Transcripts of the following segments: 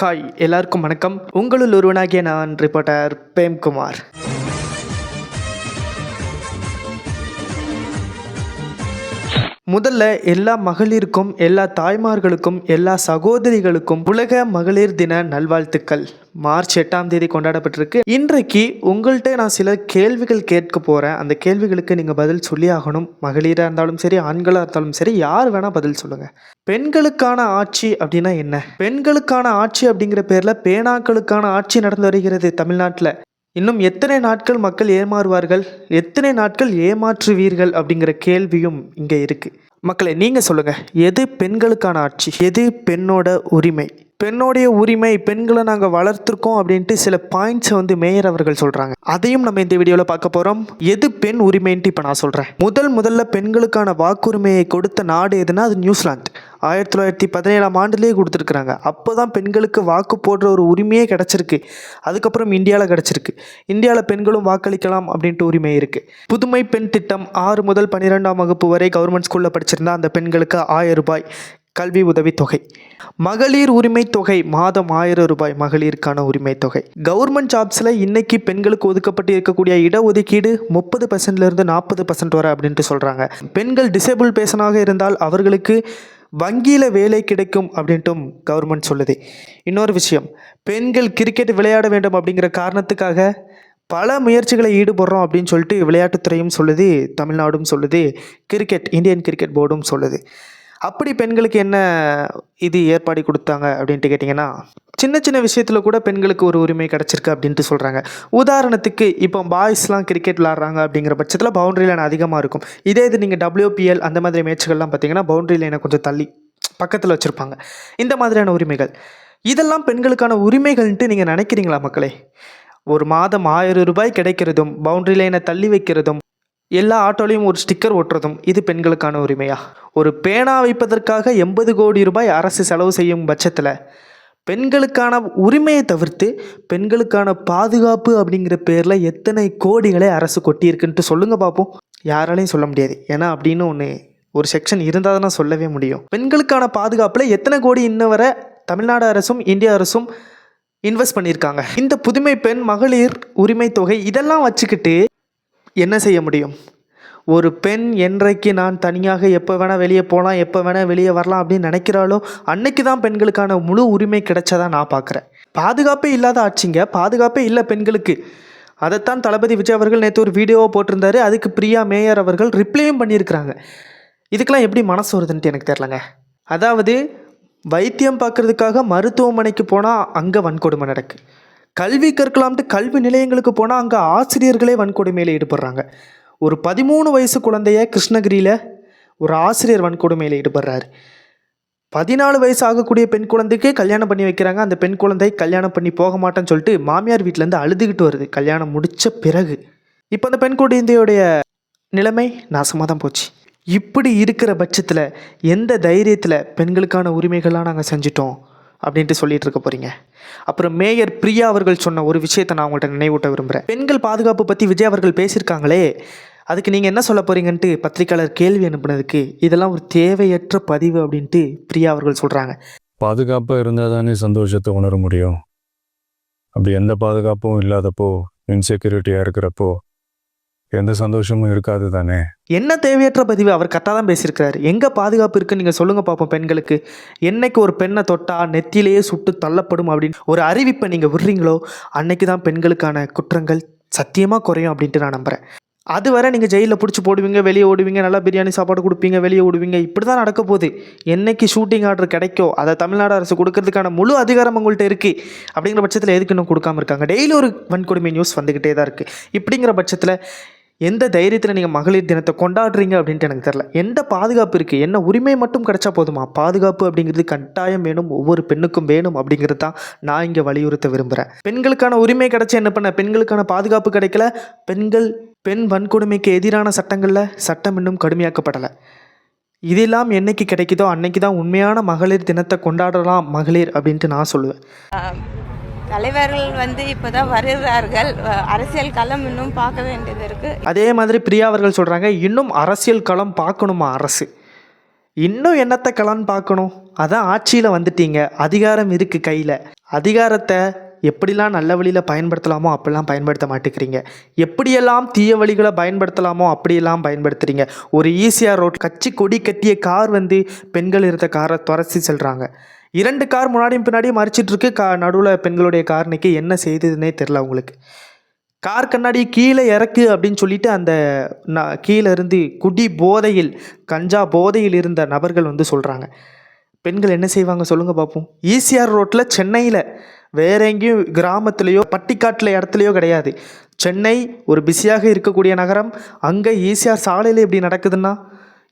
Hi எல்லாருக்கும் வணக்கம். உங்களுள் ஒருவனாகிய நான் ரிப்போர்ட்டர் பிரேம்குமார். முதல்ல எல்லா மகளிருக்கும் எல்லா தாய்மார்களுக்கும் எல்லா சகோதரிகளுக்கும் உலக மகளிர் தின நல்வாழ்த்துக்கள். மார்ச் எட்டாம் தேதி கொண்டாடப்பட்டிருக்கு. இன்றைக்கு உங்கள்கிட்ட நான் சில கேள்விகள் கேட்க போகிறேன் அந்த கேள்விகளுக்கு நீங்கள் பதில் சொல்லி ஆகணும். மகளிராக இருந்தாலும் சரி ஆண்களாக இருந்தாலும் சரி யார் வேணால் பதில் சொல்லுங்கள் பெண்களுக்கான ஆட்சி அப்படின்னா என்ன? பெண்களுக்கான ஆட்சி அப்படிங்கிற பேரில் பேனாக்களுக்கான ஆட்சி நடந்து வருகிறது தமிழ்நாட்டில். இன்னும் எத்தனை நாட்கள் மக்கள் ஏமாறுவார்கள்? எத்தனை நாட்கள் ஏமாற்றுவீர்கள் அப்படிங்கிற கேள்வியும் இங்கே இருக்குது மக்களை நீங்கள் சொல்லுங்கள் எது பெண்களுக்கான ஆட்சி? எது பெண்ணோட உரிமை? பெண்ணோடைய உரிமை பெண்களை நாங்கள் வளர்த்துருக்கோம் அப்படின்ட்டு சில பாயிண்ட்ஸை வந்து மேயர் அவர்கள் சொல்கிறாங்க அதையும் நம்ம இந்த வீடியோவில் பார்க்க போகிறோம் எது பெண் உரிமைன்ட்டு இப்போ நான் சொல்கிறேன் முதல் முதல்ல பெண்களுக்கான வாக்குரிமையை கொடுத்த நாடு எதுனா அது நியூசிலாந்து. ஆயிரத்தி தொள்ளாயிரத்தி பதினேழாம் ஆண்டுலேயே கொடுத்துருக்குறாங்க. அப்போ தான் பெண்களுக்கு வாக்கு போடுற ஒரு உரிமையே கிடச்சிருக்கு. அதுக்கப்புறம் இந்தியாவில் கிடச்சிருக்கு. இந்தியாவில் பெண்களும் வாக்களிக்கலாம் அப்படின்ட்டு உரிமை இருக்குது புதுமை பெண் திட்டம் ஆறு முதல் பன்னிரெண்டாம் வகுப்பு வரை கவர்மெண்ட் ஸ்கூலில் படிச்சிருந்தா அந்த பெண்களுக்கு ஆயிரம் ரூபாய். கல்வி உதவித் தொகை மகளிர் உரிமை தொகை மாதம் ஆயிரம் ரூபாய் மகளிருக்கான உரிமை தொகை. கவர்மெண்ட் ஜாப்ஸில் இன்னைக்கு பெண்களுக்கு ஒதுக்கப்பட்டு இருக்கக்கூடிய இடஒதுக்கீடு முப்பது பர்சன்ட்லேருந்து நாற்பது பர்சன்ட் வரை அப்படின்ட்டு சொல்கிறாங்க பெண்கள் டிசேபிள் பேசனாக இருந்தால் அவர்களுக்கு வங்கியில் வேலை கிடைக்கும் அப்படின்ட்டும் கவர்மெண்ட் சொல்லுது. இன்னொரு விஷயம் பெண்கள் கிரிக்கெட் விளையாட வேண்டும் அப்படிங்கிற காரணத்துக்காக பல முயற்சிகளை ஈடுபடுறோம் அப்படின்னு சொல்லிட்டு விளையாட்டுத்துறையும் சொல்லுது தமிழ்நாடும் சொல்லுது கிரிக்கெட் இந்தியன் கிரிக்கெட் போர்டும் சொல்லுது. அப்படி பெண்களுக்கு என்ன இது ஏற்பாடு கொடுத்தாங்க அப்படின்ட்டு கேட்டிங்கன்னா சின்ன சின்ன விஷயத்தில் கூட பெண்களுக்கு ஒரு உரிமை கிடச்சிருக்கு அப்படின்ட்டு சொல்கிறாங்க உதாரணத்துக்கு இப்போ பாய்ஸ்லாம் கிரிக்கெட் விளாட்றாங்க அப்படிங்கிற பட்சத்தில் பவுண்டரி லைன் அதிகமாக இருக்கும். இதே இது நீங்கள் டபிள்யூபிஎல் அந்த மாதிரி மேட்ச்கள்லாம் பார்த்தீங்கன்னா பவுண்டரி லைனை கொஞ்சம் தள்ளி பக்கத்தில் வச்சுருப்பாங்க. இந்த மாதிரியான உரிமைகள். இதெல்லாம் பெண்களுக்கான உரிமைகள்ன்ட்டு நீங்கள் நினைக்கிறீங்களா மக்களே? ஒரு மாதம் ஆயிரம் ரூபாய் கிடைக்கிறதும் பவுண்டரி லைனை தள்ளி வைக்கிறதும் எல்லா ஆட்டோலையும் ஒரு ஸ்டிக்கர் ஒட்டுறதும் இது பெண்களுக்கான உரிமையா? ஒரு பேனா வைப்பதற்காக எண்பது கோடி ரூபாய் அரசு செலவு செய்யும் பட்சத்தில் பெண்களுக்கான உரிமையை தவிர்த்து பெண்களுக்கான பாதுகாப்பு அப்படிங்கிற பேரில் எத்தனை கோடிகளை அரசு கொட்டியிருக்குன்ட்டு சொல்லுங்கள் பார்ப்போம் யாராலையும் சொல்ல முடியாது. ஏன்னா அப்படின்னு ஒன்று ஒரு செக்ஷன் இருந்தால் தான் சொல்லவே முடியும். பெண்களுக்கான பாதுகாப்பில் எத்தனை கோடி இன்ன வரை தமிழ்நாடு அரசும் இந்திய அரசும் இன்வெஸ்ட் பண்ணியிருக்காங்க. இந்த புதுமை பெண் மகளிர் உரிமை தொகை இதெல்லாம் வச்சுக்கிட்டு என்ன செய்ய முடியும்? ஒரு பெண் என்றைக்கு நான் தனியாக எப்போ வேணால் வெளியே போகலாம் எப்போ வேணால் வெளியே வரலாம் அப்படின்னு நினைக்கிறாளோ அன்னைக்கு தான் பெண்களுக்கான முழு உரிமை கிடைச்சதா நான் பார்க்குறேன் பாதுகாப்பே இல்லாத ஆட்சிங்க பாதுகாப்பே இல்லை பெண்களுக்கு. அதைத்தான் தளபதி விஜய் அவர்கள் நேற்று ஒரு வீடியோவை போட்டிருந்தாரு. அதுக்கு பிரியா மேயர் அவர்கள் ரிப்ளையும் பண்ணியிருக்கிறாங்க. இதுக்கெல்லாம் எப்படி மனசு வருதுன்ட்டு எனக்கு தெரிலங்க அதாவது வைத்தியம் பார்க்கறதுக்காக மருத்துவமனைக்கு போனால் அங்கே வன்கொடுமை நடக்கு. கல்வி கற்கலாம்ட்டு கல்வி நிலையங்களுக்கு போனால் அங்கே ஆசிரியர்களே வன்கொடுமையில் ஈடுபடுறாங்க. ஒரு பதிமூணு வயசு குழந்தைய கிருஷ்ணகிரியில் ஒரு ஆசிரியர் வன்கொடுமையில் ஈடுபடுறாரு. பதினாலு வயசு ஆகக்கூடிய பெண் குழந்தைக்கு கல்யாணம் பண்ணி வைக்கிறாங்க. அந்த பெண் குழந்தை கல்யாணம் பண்ணி போக மாட்டேன்னு சொல்லிட்டு மாமியார் வீட்டிலேருந்து அழுதுகிட்டு வருது. கல்யாணம் முடித்த பிறகு. இப்போ அந்த பெண் குழந்தையுடைய நிலைமை நாசமாக தான் போச்சு. இப்படி இருக்கிற பட்சத்தில் எந்த தைரியத்தில் பெண்களுக்கான உரிமைகள்லாம் நாங்கள் செஞ்சிட்டோம்? அப்படின்ட்டு சொல்லிட்டு இருக்க போறீங்க. அப்புறம் மேயர் பிரியா அவர்கள் சொன்ன ஒரு விஷயத்தை நான் உங்கள்கிட்ட நினைவூட்ட விரும்புகிறேன் பெண்கள் பாதுகாப்பு பற்றி விஜய் அவர்கள் பேசியிருக்காங்களே அதுக்கு நீங்கள் என்ன சொல்ல போறீங்கன்ட்டு பத்திரிக்கையாளர் கேள்வி அனுப்புனதுக்கு இதெல்லாம் ஒரு தேவையற்ற பதிவு அப்படின்ட்டு பிரியா அவர்கள் சொல்கிறாங்க பாதுகாப்பாக இருந்தால் தானே சந்தோஷத்தை உணர முடியும். அப்படி எந்த பாதுகாப்பும் இல்லாதப்போ இன்செக்யூரிட்டியாக இருக்கிறப்போ எந்த சந்தோஷமும் இருக்காது தானே? என்ன தேவையற்ற பதிவு? அவர் கரெக்டாக தான் பேசியிருக்கிறார். எங்கே பாதுகாப்பு இருக்குன்னு நீங்கள் சொல்லுங்கள் பார்ப்போம் பெண்களுக்கு. என்னைக்கு ஒரு பெண்ணை தொட்டா நெத்தியிலேயே சுட்டு தள்ளப்படும் அப்படின்னு ஒரு அறிவிப்பை நீங்கள் விடுறீங்களோ அன்னைக்கு தான் பெண்களுக்கான குற்றங்கள் சத்தியமாக குறையும் அப்படின்ட்டு நான் நம்புகிறேன் அது வரை நீங்கள் ஜெயிலில் பிடிச்சி போடுவீங்க வெளியே ஓடுவீங்க நல்லா பிரியாணி சாப்பாடு கொடுப்பீங்க வெளியே ஓடுவீங்க. இப்படி தான் நடக்க போகுது. என்னைக்கு ஷூட்டிங் ஆர்டர் கிடைக்கோ அதை தமிழ்நாடு அரசு கொடுக்கறதுக்கான முழு அதிகாரம் உங்கள்கிட்ட இருக்குது அப்படிங்கிற பட்சத்தில் எதுக்கு இன்னும் கொடுக்காம இருக்காங்க? டெய்லி ஒரு வன்கொடுமை நியூஸ் வந்துக்கிட்டே தான் இருக்குது இப்படிங்கிற பட்சத்தில் எந்த தைரியத்தில் நீங்கள் மகளிர் தினத்தை கொண்டாடுறீங்க அப்படின்ட்டு எனக்கு தெரில எந்த பாதுகாப்பு இருக்குது என்ன உரிமை மட்டும் கிடைச்சா போதுமா? பாதுகாப்பு அப்படிங்கிறது கட்டாயம் வேணும். ஒவ்வொரு பெண்ணுக்கும் வேணும் அப்படிங்கிறது தான் நான் இங்கே வலியுறுத்த விரும்புகிறேன் பெண்களுக்கான உரிமை கிடைச்சா என்ன பண்ண? பெண்களுக்கான பாதுகாப்பு கிடைக்கல. பெண்கள் பெண் வன்கொடுமைக்கு எதிரான சட்டங்களில் சட்டம் இன்னும் கடுமையாக்கப்படலை. இதெல்லாம் என்னைக்கு கிடைக்குதோ அன்னைக்கு தான் உண்மையான மகளிர் தினத்தை கொண்டாடலாம் மகளிர் அப்படின்ட்டு நான் சொல்லுவேன். தலைவர்கள் வந்து இப்போதான் வருகிறார்கள். அரசியல் களம் இன்னும் பார்க்க வேண்டியது இருக்கு. அதே மாதிரி பிரியா அவர்கள் சொல்கிறாங்க இன்னும் அரசியல் களம் பார்க்கணுமா அரசு? இன்னும் என்னத்தை களம்னு பார்க்கணும்? அதான் ஆட்சியில் வந்துட்டீங்க அதிகாரம் இருக்குது கையில். அதிகாரத்தை எப்படிலாம் நல்ல வழியில் பயன்படுத்தலாமோ அப்படிலாம் பயன்படுத்த மாட்டேங்கிறீங்க. எப்படியெல்லாம் தீய வழிகளை பயன்படுத்தலாமோ அப்படியெல்லாம் பயன்படுத்துகிறீங்க ஒரு ஈஸியாக ரோட் கட்சி கொடி கட்டிய கார் வந்து பெண்கள் இருந்த காரை துரசி செல்கிறாங்க இரண்டு கார் முன்னாடியும் பின்னாடியும் மறிச்சிட்டு இருக்கு கா நடுவில் பெண்களுடைய கார் நிற்க என்ன செய்ததுன்னே தெரில அவங்களுக்கு. கார் கண்ணாடி கீழே இறக்கு அப்படின்னு சொல்லிட்டு அந்த ந- கீழே இருந்து குடி போதையில் கஞ்சா போதையில் இருந்த நபர்கள் வந்து சொல்கிறாங்க பெண்கள் என்ன செய்வாங்க சொல்லுங்கள் பார்ப்போம் ஈசிஆர் ரோட்டில் சென்னையில் வேற எங்கேயும் கிராமத்துலேயோ பட்டிக்காட்டில் இடத்துலையோ கிடையாது. சென்னை ஒரு பிஸியாக இருக்கக்கூடிய நகரம். அங்கே ஈசிஆர் சாலையில் இப்படி நடக்குதுன்னா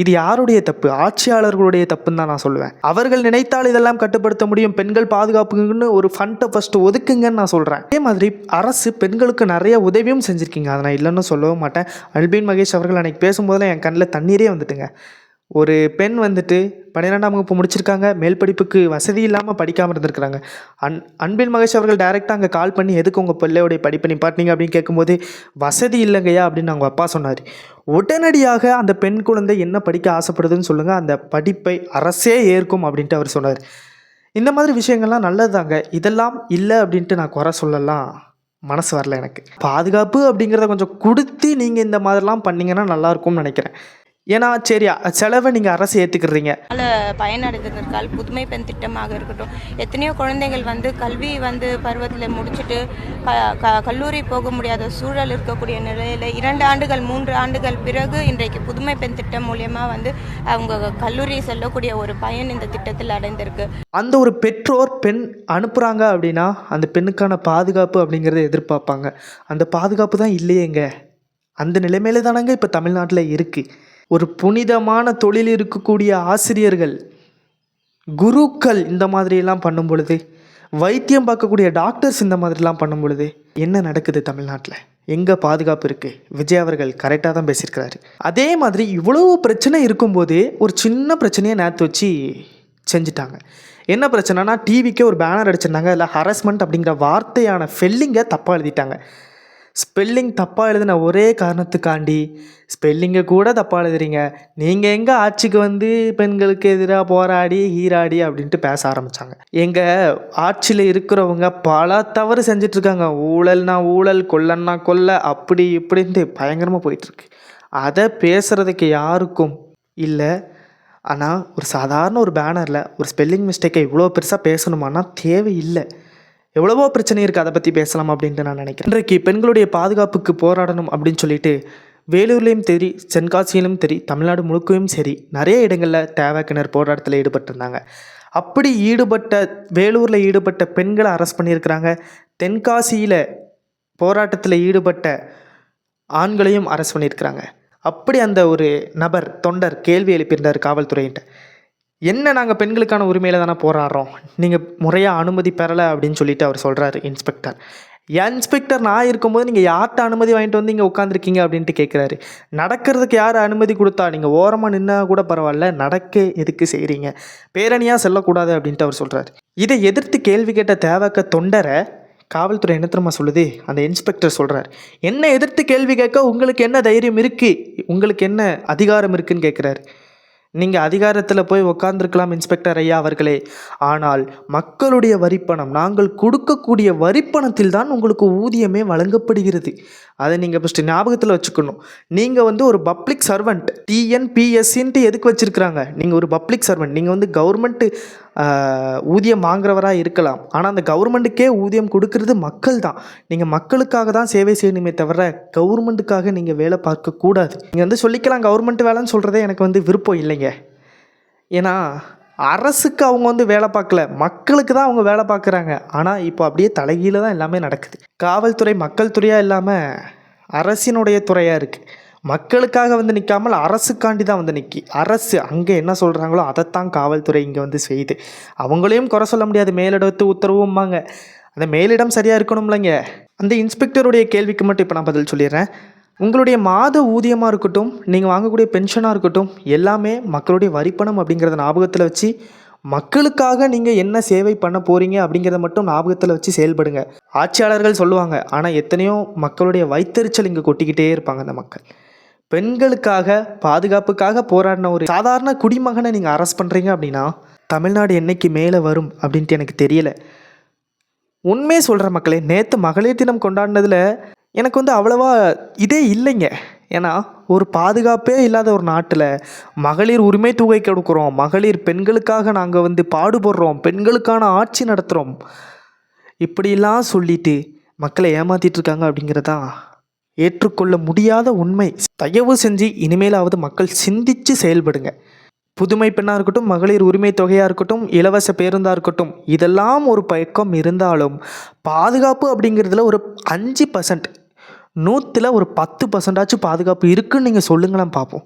இது யாருடைய தப்பு? ஆட்சியாளர்களுடைய தப்புன்னு தான் நான் சொல்லுவேன். அவர்கள் நினைத்தால் இதெல்லாம் கட்டுப்படுத்த முடியும். பெண்கள் பாதுகாப்புங்கன்னு ஒரு ஃபண்டை ஃபஸ்ட்டு ஒதுக்குங்கன்னு நான் சொல்கிறேன் அதே மாதிரி அரசு பெண்களுக்கு நிறைய உதவியும் செஞ்சுருக்கீங்க. அதை நான் இல்லைன்னு சொல்லவும் மாட்டேன். அல்பின் மகேஷ் அவர்கள் அன்னைக்கு பேசும்போதெல்லாம் என் கண்ணில் தண்ணீரே வந்துட்டுங்க. ஒரு பெண் வந்துட்டு பன்னிரெண்டாம் வகுப்பு முடிச்சிருக்காங்க. மேல் படிப்புக்கு வசதி இல்லாமல் படிக்காமல் இருந்திருக்கிறாங்க. அன் அன்பில் மகேஷ் அவர்கள் டைரெக்டாக அங்கே கால் பண்ணி எதுக்கு உங்கள் பிள்ளையோடைய படிப்பை நிப்பாட்டினீங்க அப்படின்னு கேட்கும்போது வசதி இல்லைங்கய்யா அப்படின்னு அவங்க அப்பா சொன்னார். உடனடியாக அந்த பெண் குழந்தை என்ன படிக்க ஆசைப்படுதுன்னு சொல்லுங்கள் அந்த படிப்பை அரசே ஏற்கும் அப்படின்ட்டு அவர் சொன்னார். இந்த மாதிரி விஷயங்கள்லாம் நல்லதுதாங்க. இதெல்லாம் இல்லை அப்படின்ட்டு நான் குறை சொல்லலாம். மனசு வரல எனக்கு. பாதுகாப்பு அப்படிங்கிறத கொஞ்சம் கொடுத்து நீங்கள் இந்த மாதிரிலாம் பண்ணிங்கன்னா நல்லாயிருக்கும்னு நினைக்கிறேன். ஏன்னா சரி அ- செலவை நீங்கள் அரசு ஏற்றுக்கிறீங்க பயனடைந்திருக்கால் புதுமை பெண் திட்டமாக இருக்கட்டும். எத்தனையோ குழந்தைகள் வந்து கல்வி வந்து பருவத்தில் முடிச்சுட்டு க- கல்லூரி போக முடியாத சூழல் இருக்கக்கூடிய நிலையில் இரண்டு ஆண்டுகள் மூன்று ஆண்டுகள் பிறகு இன்றைக்கு புதுமை பெண் திட்டம் மூலியமா வந்து அவங்க கல்லூரி செல்லக்கூடிய ஒரு பயன் இந்த திட்டத்தில் அடைந்திருக்கு. அந்த ஒரு பெற்றோர் பெண் அனுப்புகிறாங்க அப்படின்னா அந்த பெண்ணுக்கான பாதுகாப்பு அப்படிங்கிறத எதிர்பார்ப்பாங்க. அந்த பாதுகாப்பு தான் இல்லையேங்க. அந்த நிலைமையில தானங்க இப்போ தமிழ்நாட்டில் இருக்குது ஒரு புனிதமான தொழில் இருக்கக்கூடிய ஆசிரியர்கள் குருக்கள் இந்த மாதிரியெல்லாம் பண்ணும் பொழுது வைத்தியம் பார்க்கக்கூடிய டாக்டர்ஸ் இந்த மாதிரிலாம் பண்ணும் பொழுது என்ன நடக்குது தமிழ்நாட்டில்? எங்கே பாதுகாப்பு இருக்குது விஜய் அவர்கள் கரெக்டாக தான் பேசியிருக்கிறாரு. அதே மாதிரி இவ்வளவு பிரச்சனை இருக்கும்போது ஒரு சின்ன பிரச்சனையை நேற்று வச்சு செஞ்சுட்டாங்க. என்ன பிரச்சனைனா டிவிக்கே ஒரு பேனர் அடிச்சிருந்தாங்க. அதில் ஹரஸ்மெண்ட் அப்படிங்கிற வார்த்தையான ஃபெல்லிங்கை தப்பாக எழுதிட்டாங்க. ஸ்பெல்லிங் தப்பாக எழுதின ஒரே காரணத்துக்காண்டி. ஸ்பெல்லிங்கை கூட தப்பாக எழுதுறீங்க. நீங்கள் எங்கே ஆட்சிக்கு வந்து பெண்களுக்கு எதிராக போராடி ஹீராடி அப்படின்ட்டு பேச ஆரம்பித்தாங்க எங்கள் ஆட்சியில் இருக்கிறவங்க பல தவறு செஞ்சிட்ருக்காங்க. ஊழல்னா ஊழல் கொல்லன்னா கொல்ல அப்படி இப்படின்ட்டு பயங்கரமாக போயிட்டுருக்கு அதை பேசுகிறதுக்கு யாருக்கும் இல்லை. ஆனால் ஒரு சாதாரண ஒரு பேனரில் ஒரு ஸ்பெல்லிங் மிஸ்டேக்கை இவ்வளோ பெருசாக பேசணுமானா தேவையில்லை. எவ்வளவோ பிரச்சனை இருக்குது அதை பற்றி பேசலாம் அப்படின்ட்டு நான் நினைக்கிறேன். இன்றைக்கு பெண்களுடைய பாதுகாப்புக்கு போராடணும் அப்படின்னு சொல்லிட்டு வேலூர்லேயும் சரி தென்காசியிலும் சரி தமிழ்நாடு முழுக்கவும் சரி நிறைய இடங்களில் தேவைக்கினர் போராட்டத்தில் ஈடுபட்டிருந்தாங்க. அப்படி ஈடுபட்ட வேலூரில் ஈடுபட்ட பெண்களை அரெஸ்ட் பண்ணியிருக்கிறாங்க. தென்காசியில் போராட்டத்தில் ஈடுபட்ட ஆண்களையும் அரெஸ்ட் பண்ணியிருக்கிறாங்க. அப்படி அந்த ஒரு நபர் தொண்டர் கேள்வி எழுப்பியிருந்தார் காவல்துறையிட்ட என்ன நாங்கள் பெண்களுக்கான உரிமையில் தானே போராடுறோம்? நீங்கள் முறையாக அனுமதி பெறலை அப்படின்னு சொல்லிட்டு அவர் சொல்கிறாரு இன்ஸ்பெக்டர் என் இன்ஸ்பெக்டர் நான் இருக்கும்போது நீங்கள் யார்கிட்ட அனுமதி வாங்கிட்டு வந்து இங்கே உட்காந்துருக்கீங்க அப்படின்ட்டு கேட்குறாரு நடக்கிறதுக்கு யார் அனுமதி கொடுத்தா? நீங்கள் ஓரமாக நின்னா கூட பரவாயில்ல நடக்க எதுக்கு செய்கிறீங்க பேரணியாக செல்லக்கூடாது அப்படின்ட்டு அவர் சொல்கிறாரு இதை எதிர்த்து கேள்வி கேட்ட தேவக்க தொண்டரை காவல்துறை என்ன தெரியுமா சொல்லுது? அந்த இன்ஸ்பெக்டர் சொல்கிறார் என்ன எதிர்த்து கேள்வி கேட்க உங்களுக்கு என்ன தைரியம் இருக்குது உங்களுக்கு என்ன அதிகாரம் இருக்குன்னு கேட்குறாரு நீங்கள் அதிகாரத்தில் போய் உக்காந்துருக்கலாம் இன்ஸ்பெக்டர் ஐயா அவர்களே. ஆனால் மக்களுடைய வரிப்பணம் நாங்கள் கொடுக்கக்கூடிய வரிப்பணத்தில் தான் உங்களுக்கு ஊதியமே வழங்கப்படுகிறது. அதை நீங்கள் ஃபஸ்ட்டு ஞாபகத்தில் வச்சுக்கணும். நீங்கள் வந்து ஒரு பப்ளிக் சர்வெண்ட் டிஎன்பிஎஸ்சின்ட்டு எதுக்கு வச்சுருக்குறாங்க? நீங்கள் ஒரு பப்ளிக் சர்வெண்ட் நீங்கள் வந்து கவர்மெண்ட்டு ஊதியம் வாங்குறவராக இருக்கலாம். ஆனால் அந்த கவர்மெண்ட்டுக்கே ஊதியம் கொடுக்கறது மக்கள் தான். நீங்கள் மக்களுக்காக தான் சேவை செய்யணுமே தவிர கவர்மெண்ட்டுக்காக நீங்கள் வேலை பார்க்கக்கூடாது. நீங்கள் வந்து சொல்லிக்கலாம் கவர்மெண்ட் வேலைன்னு சொல்கிறதே எனக்கு வந்து விருப்பம் இல்லை. இல்லைங்க ஏன்னா அரசுக்கு அவங்க வந்து வேலை பார்க்கல. மக்களுக்கு தான் அவங்க வேலை பார்க்குறாங்க. ஆனால் இப்போ அப்படியே தலைகீழ தான் எல்லாமே நடக்குது. காவல்துறை மக்கள் துறையாக இல்லாமல் அரசினுடைய துறையாக இருக்குது மக்களுக்காக வந்து நிற்காமல் அரசுக்காண்டி தான் வந்து நிற்கி அரசு அங்கே என்ன சொல்கிறாங்களோ அதைத்தான் காவல்துறை இங்கே வந்து செய்யுது. அவங்களையும் குறை சொல்ல முடியாது. மேலிடத்து உத்தரவும்பாங்க. அந்த மேலிடம் சரியாக இருக்கணும்லங்க. அந்த இன்ஸ்பெக்டருடைய கேள்விக்கு மட்டும் இப்போ நான் பதில் சொல்லிடுறேன். உங்களுடைய மாத ஊதியமாக இருக்கட்டும் நீங்கள் வாங்கக்கூடிய பென்ஷனாக இருக்கட்டும் எல்லாமே மக்களுடைய வரிப்பணம் அப்படிங்கிறத ஞாபகத்தில் வச்சு மக்களுக்காக நீங்கள் என்ன சேவை பண்ண போகிறீங்க அப்படிங்கிறத மட்டும் ஞாபகத்தில் வச்சு செயல்படுங்க. ஆட்சியாளர்கள் சொல்லுவாங்க ஆனால் எத்தனையோ மக்களுடைய வைத்தறிச்சல் இங்கே கொட்டிக்கிட்டே இருப்பாங்க அந்த மக்கள். பெண்களுக்காக பாதுகாப்புக்காக போராடின ஒரு சாதாரண குடிமகனை நீங்கள் அரெஸ்ட் பண்ணுறீங்க அப்படின்னா தமிழ்நாடு என்னைக்கு மேலே வரும் அப்படின்ட்டு எனக்கு தெரியலை. உண்மையே சொல்கிற மக்களே நேற்று மகளிர் தினம் கொண்டாடினதில் எனக்கு வந்து அவ்வளவா இதே இல்லைங்க. ஏன்னா ஒரு பாதுகாப்பே இல்லாத ஒரு நாட்டில் மகளிர் உரிமை தொகை கொடுக்குறோம். மகளிர் பெண்களுக்காக நாங்கள் வந்து பாடுபடுறோம். பெண்களுக்கான ஆட்சி நடத்துகிறோம் இப்படிலாம் சொல்லிட்டு மக்களை ஏமாத்திட்டு இருக்காங்க அப்படிங்கிறதான் ஏற்றுக்கொள்ள முடியாத உண்மை. தயவு செஞ்சு இனிமேலாவது மக்கள் சிந்தித்து செயல்படுங்க. புதுமை பெண்ணாக இருக்கட்டும் மகளிர் உரிமை தொகையாக இருக்கட்டும் இலவச பேருந்தாக இருக்கட்டும் இதெல்லாம் ஒரு பக்கம் இருந்தாலும் பாதுகாப்பு அப்படிங்கிறதுல ஒரு அஞ்சு பர்சன்ட் நூற்றில் ஒரு பத்து பர்சன்டாச்சும் பாதுகாப்பு இருக்குன்னு நீங்கள் சொல்லுங்களேன் பார்ப்போம்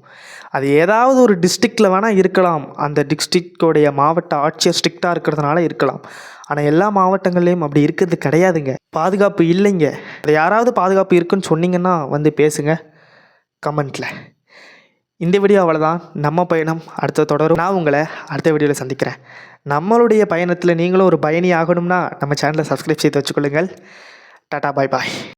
அது ஏதாவது ஒரு டிஸ்ட்ரிக்டில் வேணால் இருக்கலாம். அந்த டிஸ்ட்ரிக்டோடைய மாவட்ட ஆட்சியர் ஸ்ட்ரிக்டாக இருக்கிறதுனால இருக்கலாம். ஆனால் எல்லா மாவட்டங்கள்லேயும் அப்படி இருக்கிறது கிடையாதுங்க. பாதுகாப்பு இல்லைங்க. அது யாராவது பாதுகாப்பு இருக்குன்னு சொன்னீங்கன்னா வந்து பேசுங்க. கமெண்ட்டில் இந்த வீடியோ அவ்வளோதான் நம்ம பயணம் அடுத்த தொடரும். நான் உங்களை அடுத்த வீடியோவில் சந்திக்கிறேன். நம்மளுடைய பயணத்தில் நீங்களும் ஒரு பயணி ஆகணும்னா நம்ம சேனலை சப்ஸ்கிரைப் செய்து வச்சுக்கொள்ளுங்கள். டாடா பாய் பாய்